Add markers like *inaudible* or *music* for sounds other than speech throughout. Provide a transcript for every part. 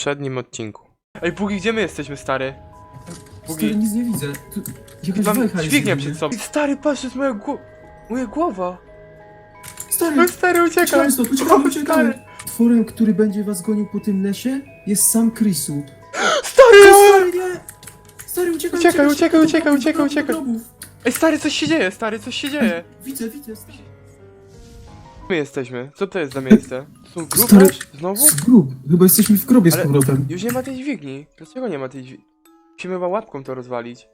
poprzednim odcinku. Ej, Bugi, gdzie my jesteśmy, stary? Bugi. Stary, nic nie widzę. Tu jakaś Mam wajcha jest. dźwignię u mnie. przed sobą. Ej, Stary, patrz, to jest moja głowa. Moja głowa. Stary, Ej, stary, uciekaj. stąd, O, uciekamy. stary. Tworem, który będzie was gonił po tym lesie, jest sam Chrisu. Stary! Stary, nie! Stary, uciekaj, Uciekaj, uciekaj, do uciekaj, uciekaj, do uciekaj. Ej, stary, coś się dzieje, stary, coś się dzieje. Widzę, widzę. stary. My jesteśmy. Co to jest za miejsce? To są Stary-? Znowu? Z grób. Chyba jesteśmy w grobie Ale- z powrotem. Już nie ma tej dźwigni. Dlaczego nie ma tej dźwigni? Musimy chyba łapką to rozwalić.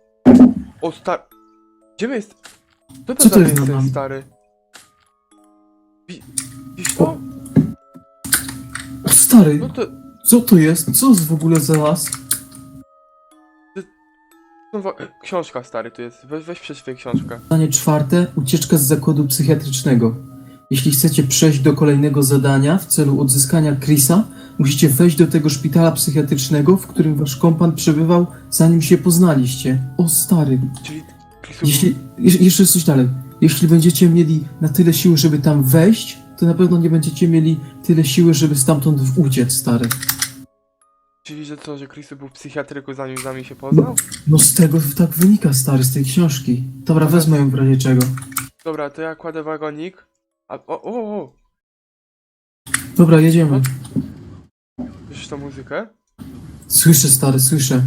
O, star... Gdzie my jest? Co to Co za to jest miejsce, nad nami? stary? Wi- Widzisz to? O. Stary, No to... co to jest? Co jest w ogóle za las? no wa- Książka, stary, tu jest. Weź, weź przeczytaj książkę. Zadanie czwarte. Ucieczka z zakładu psychiatrycznego. Jeśli chcecie przejść do kolejnego zadania w celu odzyskania Chrisa, musicie wejść do tego szpitala psychiatrycznego, w którym wasz kompan przebywał, zanim się poznaliście. O stary. Czyli... Chrisu- Jeśli, jeszcze coś dalej. Jeśli będziecie mieli na tyle siły, żeby tam wejść, to na pewno nie będziecie mieli tyle siły, żeby stamtąd uciec, stary. Czyli, że co, że Chrisu był w psychiatryku zanim z nami się poznał? No z tego tak wynika, stary, z tej książki. Dobra, wezmę ją w razie czego. Dobra, to ja kładę wagonik. A, o, o, o! Dobra, jedziemy. Słyszysz tą muzykę? Słyszę, stary, słyszę.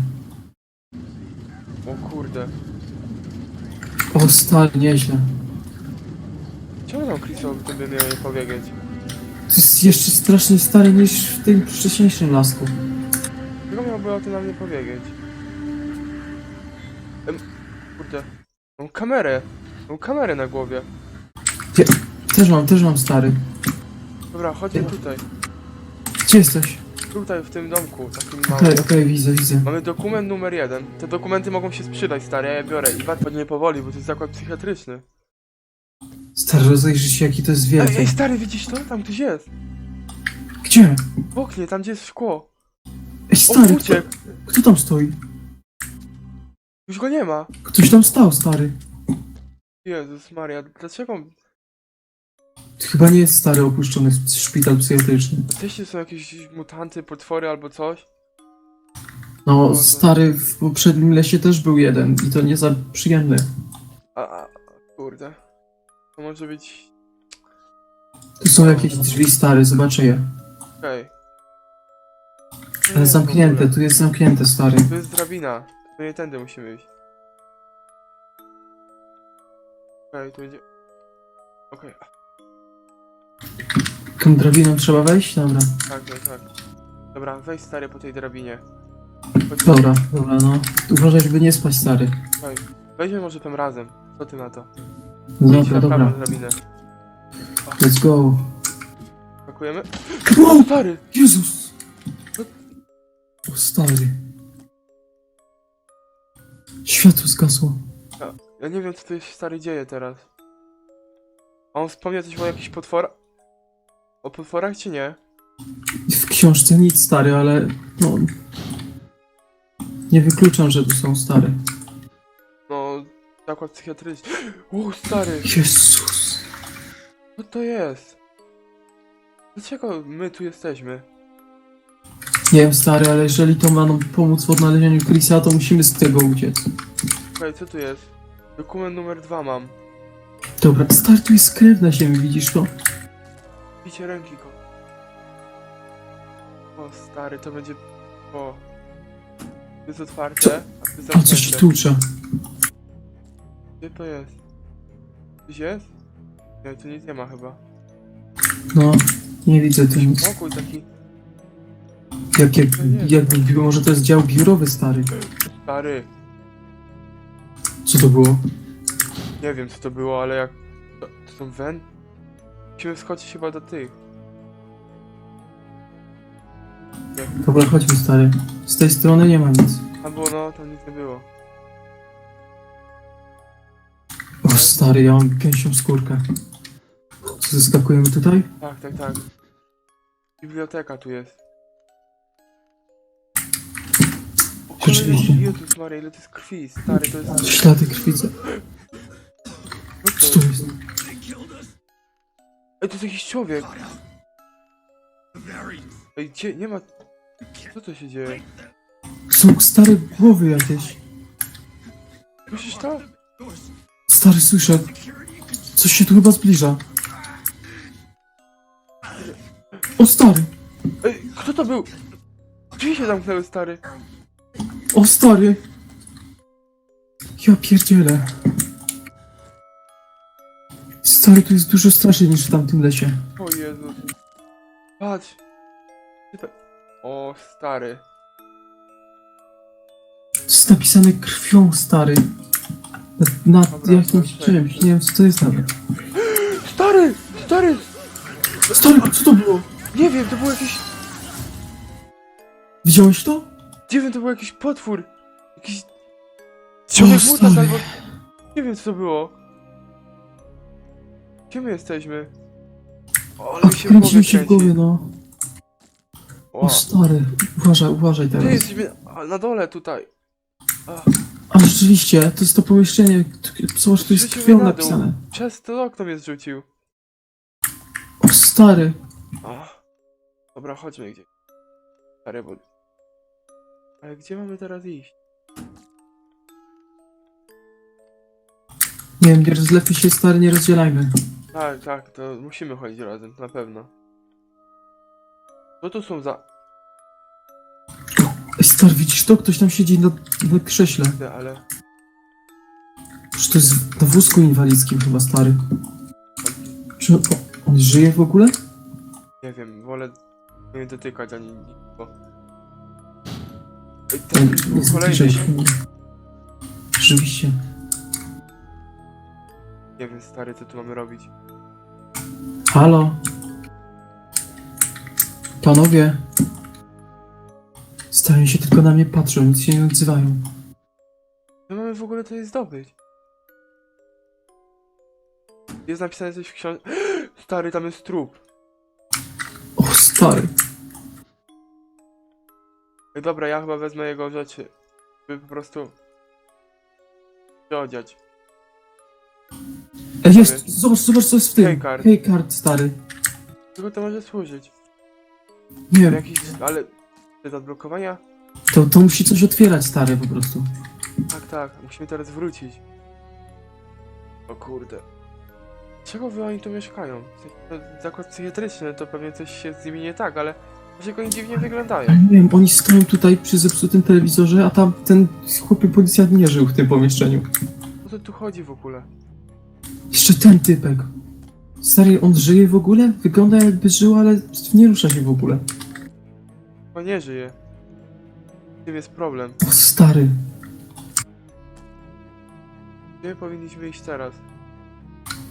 O kurde. O, stary, nieźle. Czemu nam Chrisu o tym by miał nie powiedzieć? To jest jeszcze strasznie stary niż w tym wcześniejszym lasku. Dlaczego miałby o tym nam nie powiedzieć? Em, kurde. Mam kamerę. Mam kamerę na głowie. Też mam, też mam stary. Dobra, chodźmy tutaj. Gdzie jesteś? Tutaj, w tym domku, takim Okej, małym. okej, widzę, widzę. Mamy dokument numer jeden. Te dokumenty mogą się sprzedać, stary, ja je biorę. I warto nie powoli, bo to jest zakład psychiatryczny. Stary, rozejrzyj się, jaki to jest Ej, wielki. ej, stary, widzisz to? Tam ktoś jest. Gdzie? W oknie, tam gdzie jest szkło. Ej, stary, kto, uciekł. kto tam stoi? Już go nie ma. Ktoś tam stał, stary. Jezus Maria, dlaczego... To chyba nie jest stary opuszczony szpital psychiatryczny. Też są jakieś mutanty, potwory albo coś? No, stary, w poprzednim lesie też był jeden i to nie za przyjemny. A, a, kurde. To może być... Tu są jakieś drzwi, stary, zobaczę je. Okej. Nie, Ale w zamknięte, ogóle. tu jest zamknięte, stary. To jest drabina. To nie tędy musimy iść. Okej, tu będzie... Okej, Tą drabiną trzeba wejść? Dobra. tak, tak, tak. Dobra, wejdź stary po tej drabinie. Chodź, Dobra, dobra, no. Uważaj, żeby nie spać, stary. Chodź. Weźmy może tym razem. Co ty na to? Idź Dobra, na dobra. drabinę. Let's go. Pakujemy? Wow! O, stary! Jezus! O, stary. Światło zgasło. Ja nie wiem, co tu się stary dzieje teraz. A on wspomniał coś o jakichś potworach? O potworach czy nie? W książce nic, stary, ale no... Nie wykluczam, że tu są stare. No, zakład psychiatryczny. *gasps* O, stary! Jezus. Co to jest? Dlaczego my tu jesteśmy? Nie wiem, stary, ale jeżeli to ma nam pomóc w odnalezieniu Chrisa, to musimy z tego uciec. Okej, co tu jest? Dokument numer dwa mam. Dobra, stary, tu jest krew na ziemi, widzisz to? Bicie ręki go. O, stary, to będzie... O. To jest otwarte, a jest A coś zamknięte. tłucze. Gdzie to jest? Gdzieś jest? Nie, tu nic nie ma chyba. No, nie widzę tu nic. Pokój taki Jak, jak, jak, może to jest dział biurowy, stary. stary. Co to było? Nie wiem co to było, ale jak... To, to są wen? Musimy wskoczyć chyba do tych. Dobra, chodźmy, stary. Z tej strony nie ma nic. Albo no, tam nic nie było. O, stary, ja mam gęsią skórkę. Co, Zeskakujemy tutaj? Tak, tak, tak. Biblioteka tu jest. O, kolejny- Rzeczywiście. Jezus Maria, ile to jest krwi, stary, to jest... Ślady krwice. Co Co to jest? Ej, to jest jakiś człowiek! Ej, gdzie? Nie ma... Co to się dzieje? Są stare głowy jakieś. Słyszysz to? Stary, słyszę. Coś się tu chyba zbliża. O stary! Ej, kto to był? Drzwi się zamknęły, stary. O stary! Ja pierdzielę. Stary, tu jest dużo straszniej niż w tamtym lesie. O Jezus. Patrz. O, stary. To jest napisane krwią, stary. Na, na Dobra, jakimś proszę. czymś, nie wiem co to jest nawet. Stary! Stary! Stary, co to było? Nie wiem, to był jakiś... Widziałeś to? Nie wiem, to był jakiś potwór. Jakiś... Człowiek O, mutant stary. albo... Nie wiem, co to było. Gdzie my jesteśmy? O, ale mi się w głowie się w głowie, kręci. no. O, O stary, uważaj, uważaj Ty teraz. jesteśmy a, na dole tutaj. A, rzeczywiście, to jest to pomieszczenie, t- zobacz, tu jest Rzucił krwią mnie na dół. napisane. przez to okno mnie zrzucił. O stary, A. Dobra, chodźmy gdzieś. Stary, bo... Ale gdzie mamy teraz iść? nie wiem, nie rozlepiej się stary, nie rozdzielajmy. Tak, tak, to musimy chodzić razem, na pewno. Co to są za... Ej, stary, widzisz to? Ktoś tam siedzi na, na krześle. te, ale... Czy to jest na wózku inwalidzkim chyba, stary? Czy on, on żyje w ogóle? Nie wiem, wolę nie dotykać ani nikogo. Ten był kolejny. Rzeczywiście. Nie wiem, stary, co tu mamy robić. Halo? Panowie? Stary, się tylko na mnie patrzą, nic się nie odzywają. My mamy w ogóle tutaj zdobyć. Jest napisane coś w książce. *gasps* Stary, tam jest trup. O, stary. Dobra, ja chyba wezmę jego rzeczy. By po prostu... się odziać. Jest, zobacz, zobacz co jest w tym. Hejkart. Hejkart, stary. Czego to może służyć? Nie wiem, Jakiś... ale... Bez odblokowania? to, to musi coś otwierać, stary, po prostu. Tak, tak, musimy teraz wrócić. O kurde. Czego wy oni tu mieszkają? W sensie, to zakład psychiatryczny, to pewnie coś się z nimi nie tak, ale... Dlaczego oni dziwnie wyglądają? Nie wiem, oni stoją tutaj przy zepsutym telewizorze, a tam ten chłopie policjant nie żył w tym pomieszczeniu. O co tu chodzi w ogóle? Jeszcze ten typek. Stary, on żyje w ogóle? Wygląda jakby żył, ale nie rusza się w ogóle. Chyba nie żyje. Tym jest problem. O, stary. Gdzie powinniśmy iść teraz?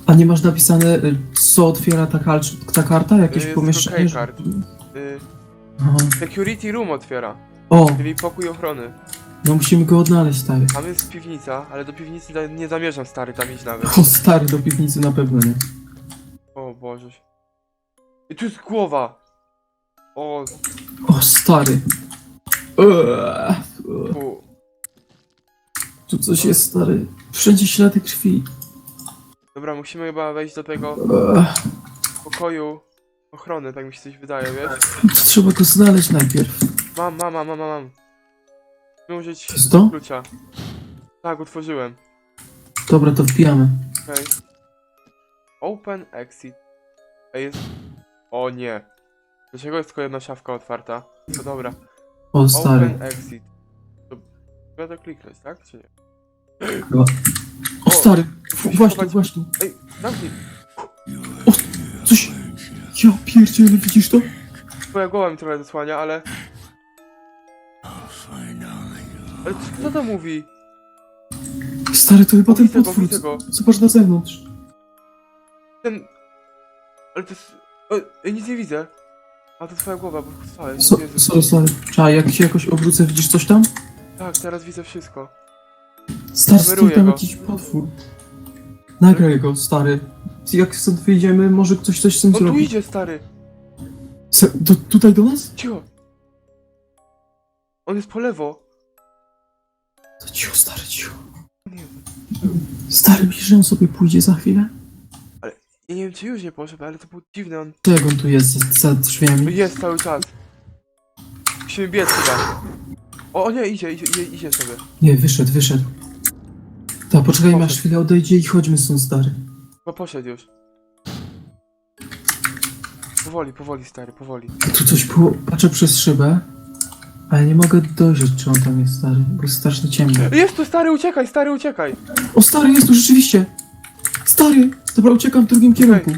A nie masz napisane, y, co otwiera ta, kalcz- ta karta? Jakieś Jest pomieszczenie? tylko. Y, Aha. security room otwiera, O, czyli pokój ochrony. No musimy go odnaleźć, stary. Tam jest piwnica, ale do piwnicy da- nie zamierzam stary tam iść nawet. O, stary, do piwnicy na pewno nie. O Boże. I tu jest głowa! O, O, stary. Eee. Tu coś jest, stary. Wszędzie ślady krwi. Dobra, musimy chyba wejść do tego Eee, pokoju ochrony, tak mi się coś wydaje, wiesz? trzeba go znaleźć najpierw. Mam, mam, mam, mam, mam. Musimy użyć jest to? klucza. Tak, otworzyłem. Dobra, to wbijamy. Okej. Open exit. Ej, jest... O nie. Dlaczego jest tylko jedna szafka otwarta? No dobra. O, stary. Open exit. To... Trzeba to kliknąć, tak? Czy nie? Chyba. O, stary. musisz Właśnie, chować- właśnie. Ej, zamknij. Coś... Ja pierdzielę, widzisz to? Twoja głowa mi trochę zasłania, ale... Ale co, co to mówi? Stary, to chyba ten Widzę go, potwór. widzę go. Zobacz na zewnątrz. Ten... Ale to jest... O, ej, nic nie widzę. A to twoja głowa, bo wstałeś. So, Jezu. sorry, sorry. Czekaj, jak się jakoś obrócę, widzisz coś tam? Tak, teraz widzę wszystko. Stary, stoi Kameruję tam go. jakiś potwór. Nagraj go, stary. Jak stąd wyjdziemy, może ktoś coś z tym On tu zrobi. idzie, stary. Se, do, tutaj do nas? Cicho. On jest po lewo. To cicho, stary, cicho. Nie, Stary, myślisz, że on sobie pójdzie za chwilę? ja nie wiem czy już nie poszedł, ale to był dziwny on. Jak on tu jest za, za No drzwiami? Jest cały czas. Musimy biec chyba. O, o nie, idzie, idzie, idzie, idzie sobie. Nie, wyszedł, wyszedł. Ta, poczekajmy aż chwilę odejdzie i chodźmy stąd, stary. Chyba poszedł już. Powoli, powoli, stary, powoli. Tu coś było, patrzę przez szybę, ale nie mogę dojrzeć, czy on tam jest, stary, bo jest strasznie ciemno. Jest tu, stary, uciekaj, stary, uciekaj! O, stary, jest tu rzeczywiście! Stary! Dobra, uciekam w drugim kierunku.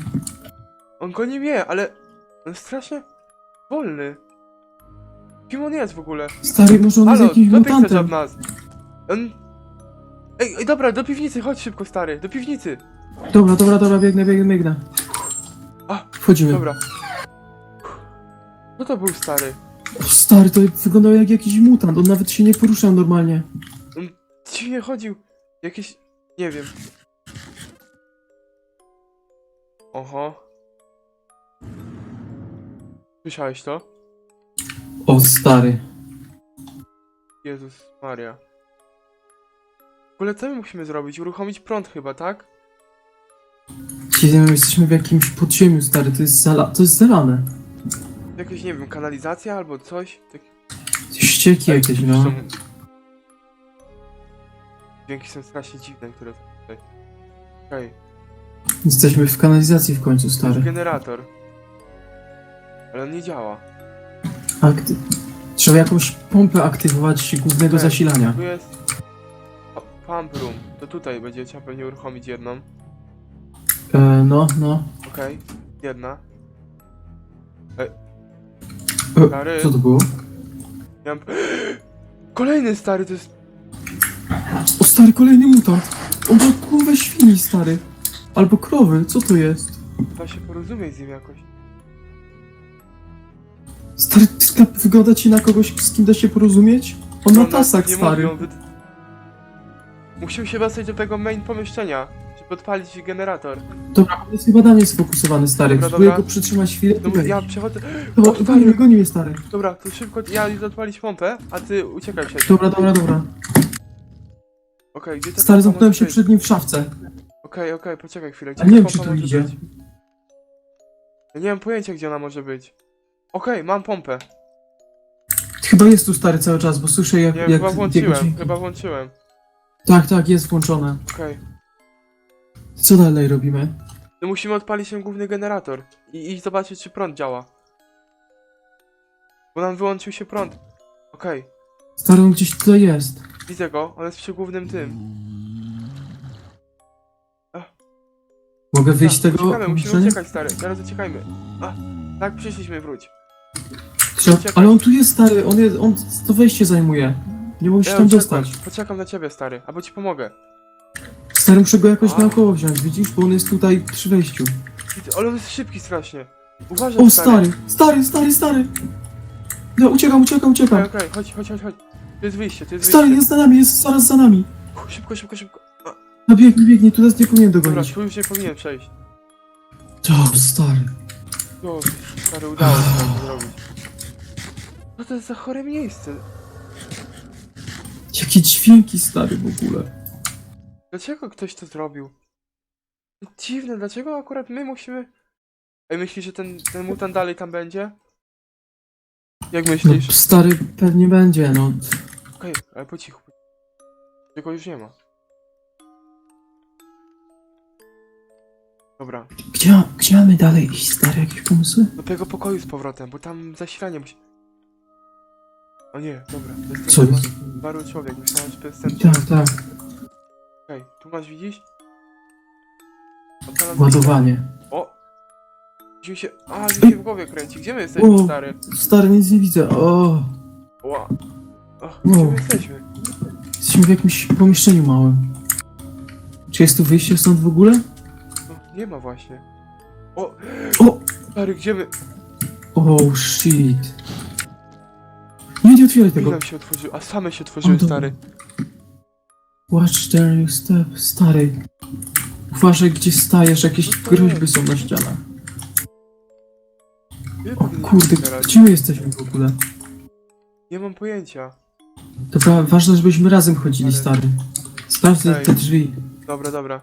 On go nie wie, ale... On jest strasznie... wolny. Kim on jest w ogóle? Stary, może on jest Halo, jakimś co ty chcesz od mutantem. nas? On... Ej, ej, dobra, do piwnicy, chodź szybko, stary, do piwnicy. Dobra, dobra, dobra, biegnę, biegnę, biegnę. A, Wchodzimy. Dobra. No to był stary. O, stary, to wyglądał jak jakiś mutant, on nawet się nie poruszał normalnie. Dziwnie chodził. Jakieś... nie wiem. Oho. Słyszałeś to? O, stary. Jezus Maria. W ogóle co my musimy zrobić? Uruchomić prąd chyba, tak? Dzisiaj my jesteśmy w jakimś podziemiu, stary, to jest zala... to jest zalane. Jakieś, nie wiem, kanalizacja albo coś? Tak... Ścieki jakieś, no. Są... Dźwięki są strasznie dziwne, które są tutaj. Okej, Jesteśmy w kanalizacji w końcu, stary. generator. Ale on nie działa. Akty... Trzeba jakąś pompę aktywować głównego zasilania. Tu jest... pa- Pump room. To tutaj będzie trzeba pewnie uruchomić jedną. E, no, no. Okej, jedna. E, Stary. co to było? Ja mam... Kolejny stary, to jest... O, stary, kolejny mutant. On ma głowę świni, stary. Albo krowy, co to jest? Trzeba się porozumieć z nim jakoś. Stary, sklep wygląda ci na kogoś, z kim da się porozumieć? On ma No, tasak, nie stary. Wyd... Musimy się dostać do tego main pomieszczenia, żeby odpalić generator. Dobra, on jest chyba na mnie sfokusowany, stary. Dobra, Spróbuję dobra. go przytrzymać chwilę No, i wejdź. ja przechodzę... Dobra, O, goni stary. mnie, stary. Dobra, to szybko, ja idę odpalić pompę, a ty uciekaj nim. Dobra, dobra, dobra. Okej, gdzie ta Stary, pompa zamknąłem może się być? przed nim w szafce. Okej, okej, poczekaj chwilę, gdzie A nie wiem, czy tu może idzie. być? Ja nie mam pojęcia, gdzie ona może być. Okej, mam pompę. Chyba jest tu stary cały czas, bo słyszę jak... Nie, jak chyba jego włączyłem, chyba włączyłem. Tak, tak, jest włączone. Okej. Co dalej robimy? To musimy odpalić ten główny generator i, i zobaczyć, czy prąd działa. Bo nam wyłączył się prąd. Okej, Stary, on gdzieś tutaj jest. widzę go, on jest przy głównym tym. Mogę wyjść z Tak, tego Uciekamy, musimy pomieszczenia? uciekać, stary, teraz uciekajmy. A, tak, przyszliśmy, wróć. Trzeba... uciekać. Ale on tu jest, stary, on, jest, on to wejście zajmuje. Nie mogę się Ja tam uciekłem. dostać. Poczekam na ciebie, stary, albo ci pomogę. Stary, muszę go jakoś A. naokoło wziąć, widzisz? Bo on jest tutaj przy wejściu. Ale on jest szybki strasznie. Uważaj, O, stary, stary, stary, stary! No, uciekam, uciekam, Okej, uciekam. okej, chodź, chodź, chodź, chodź. To jest wyjście, to jest Stary, wyjście. jest za nami, jest zaraz za nami. Szybko, szybko, szybko. No biegnie, biegnie, tu nas nie powinien dobra, dogonić. tu już nie powinien przejść. To, stary. O, stary, udało się to zrobić. Co to jest za chore miejsce? Jakie dźwięki, stary, w ogóle. Dlaczego ktoś to zrobił? Dziwne, dlaczego akurat my musimy... Ej, myślisz, że ten, ten mutant dalej tam będzie? Jak No, myślisz? stary, pewnie będzie, no. Okej, ale po cichu. Tylko już nie ma. Dobra, Gdzie, gdzie mamy dalej iść, stary, jakieś pomysły? do tego pokoju z powrotem, bo tam zasilanie musi... O nie, dobra, to jest Co jest? Baru człowiek, myślałem, że to jest ten Tak, tak, Okej, tu masz widzisz? Odpalam ładowanie. O! Gdzie mi się... A, mi się w głowie kręci. Gdzie my jesteśmy, O. stary? Stary, nic nie widzę, o. Ła. O, gdzie O. my jesteśmy? Jesteśmy w jakimś pomieszczeniu małym. Czy jest tu wyjście stąd w ogóle? No, nie ma właśnie. O! O! Stary, gdzie my... Oh shit. Nie, nie otwieraj tego. się otworzyły, a same się otworzyły, O, dobra. stary. Watch there you step, stary. Uważaj gdzie stajesz, jakieś groźby są na ścianach. Gdzie O kurde, gdzie my jesteśmy w ogóle? Nie mam pojęcia. Dobra, ważne, żebyśmy razem chodzili, stary. Sprawdź te, te drzwi. Dobra, dobra.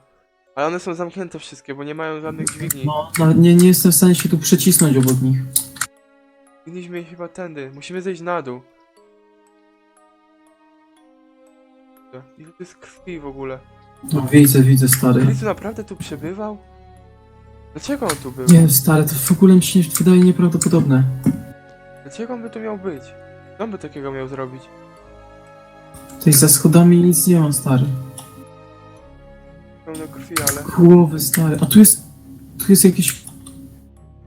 Ale one są zamknięte wszystkie, bo nie mają żadnych dźwigni. No, no, nie, nie jestem w stanie się tu przecisnąć obok nich. Powinniśmy iść chyba tędy. Musimy zejść na dół. Ile to jest krwi w ogóle? No widzę, widzę, stary. Chrystu naprawdę tu przebywał? Dlaczego on tu był? Nie stary, to w ogóle mi się nie wydaje nieprawdopodobne. Dlaczego on by tu miał być? Co on by takiego miał zrobić? Tutaj za schodami nic nie ma, stary. Pełno krwi, ale... Głowy, stary. A tu jest... Tu jest jakiś...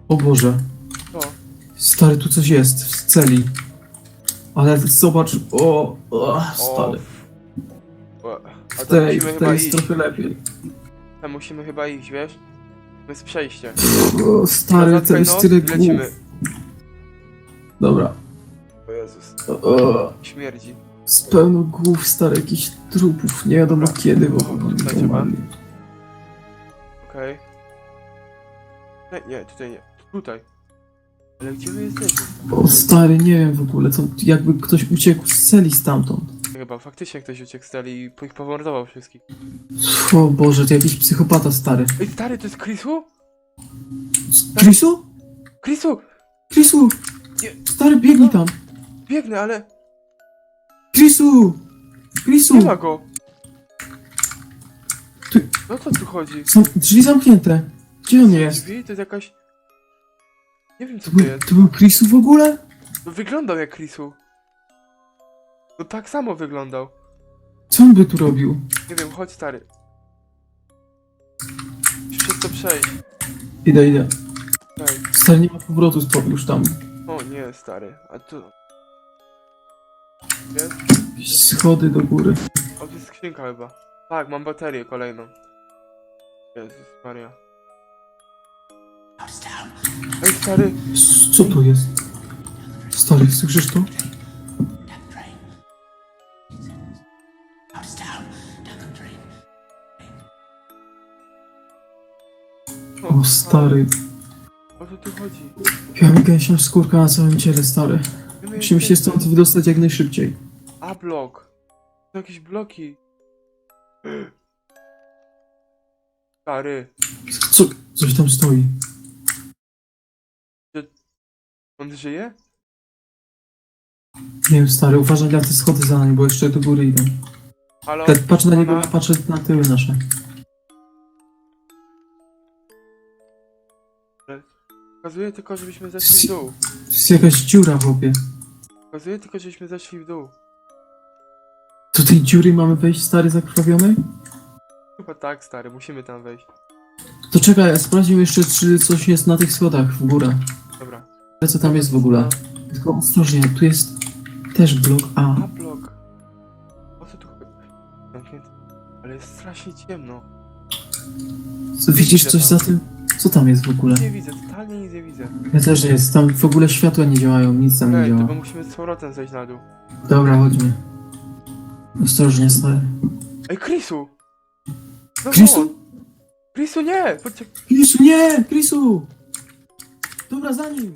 O Boże. Co? Stary, tu coś jest w celi. Ale zobacz... O... o stary. O. A W to tej, musimy w chyba tej jest iść. trochę lepiej. Tam musimy chyba iść, wiesz? To jest przejście. O, stary, to Zatkaj jest nos tyle i lecimy. głów. Dobra. O Jezus. O, o, Śmierdzi. z pełno głów, stary, jakichś trupów. Nie wiadomo kiedy, bo chyba tutaj nie umarli. Okej. Nie, nie, tutaj nie. Tutaj. Ale gdzie my jesteśmy? O, stary, nie wiem w ogóle, to jakby ktoś uciekł z celi stamtąd. Chyba faktycznie ktoś uciekł z celi i po- ich pomordował wszystkich. O Boże, to jakiś psychopata, stary. Ej, stary, to jest Chrisu? Chrisu? Chrisu! Chrisu! Nie. Stary, biegnij tam! Biegnę, ale Chrisu! Chrisu! nie ma go. Ty- No co tu chodzi? Są drzwi zamknięte. Gdzie on jest? Drzwi? To jest jakaś... Nie wiem co To to był, jest. to był Chrisu w ogóle? No, wyglądał jak Chrisu. No tak samo wyglądał. Co on by tu robił? Nie wiem, chodź stary. Musisz przez to przejść. Idę, idę. Ej. Stary, nie ma powrotu z już tam. O nie, stary. A tu... Jest? Jakieś schody do góry. O, to jest skrzynka chyba. Tak, mam baterię kolejną. Jezus Maria. Ej, stary! S- Co to jest? Stary, słyszysz to? Stary. O co tu chodzi? Gęsią skórkę na całym ciele, stary. Musimy się stąd wydostać jak najszybciej. A blok. To jakieś bloki. Stary. Co? Coś tam stoi. On żyje? Nie wiem, stary, uważaj na te schody za nami, bo jeszcze do góry idą. Halo? Tak, patrz na niego, Ona- patrzę na tyły nasze. Pokazuje tylko, żebyśmy zeszli w dół. To jest jakaś dziura, chłopie. Pokazuje tylko, żebyśmy zeszli w dół. Do tej dziury mamy wejść, stary, zakrwawionej? Chyba tak, stary, musimy tam wejść. To czekaj, ja sprawdzimy jeszcze, czy coś jest na tych schodach w górę. Dobra. Ale co tam jest w ogóle? Tylko ostrożnie, tu jest też blok A. A blok. O co tu chodzi? Zamknięty. Ale jest strasznie ciemno. Co, widzisz coś za tym? Co tam jest w ogóle? Nic nie widzę, totalnie nic nie widzę. Ja też nie jest, tam w ogóle światła nie działają, nic tam nie Ej, to działa. bo musimy z powrotem zejść na dół. Dobra, chodźmy. Ostrożnie, stary. Ej, Chrisu! No Chrisu? Chrisu, nie! Poczekaj. Krisu, nie! Krisu! Dobra, za nim!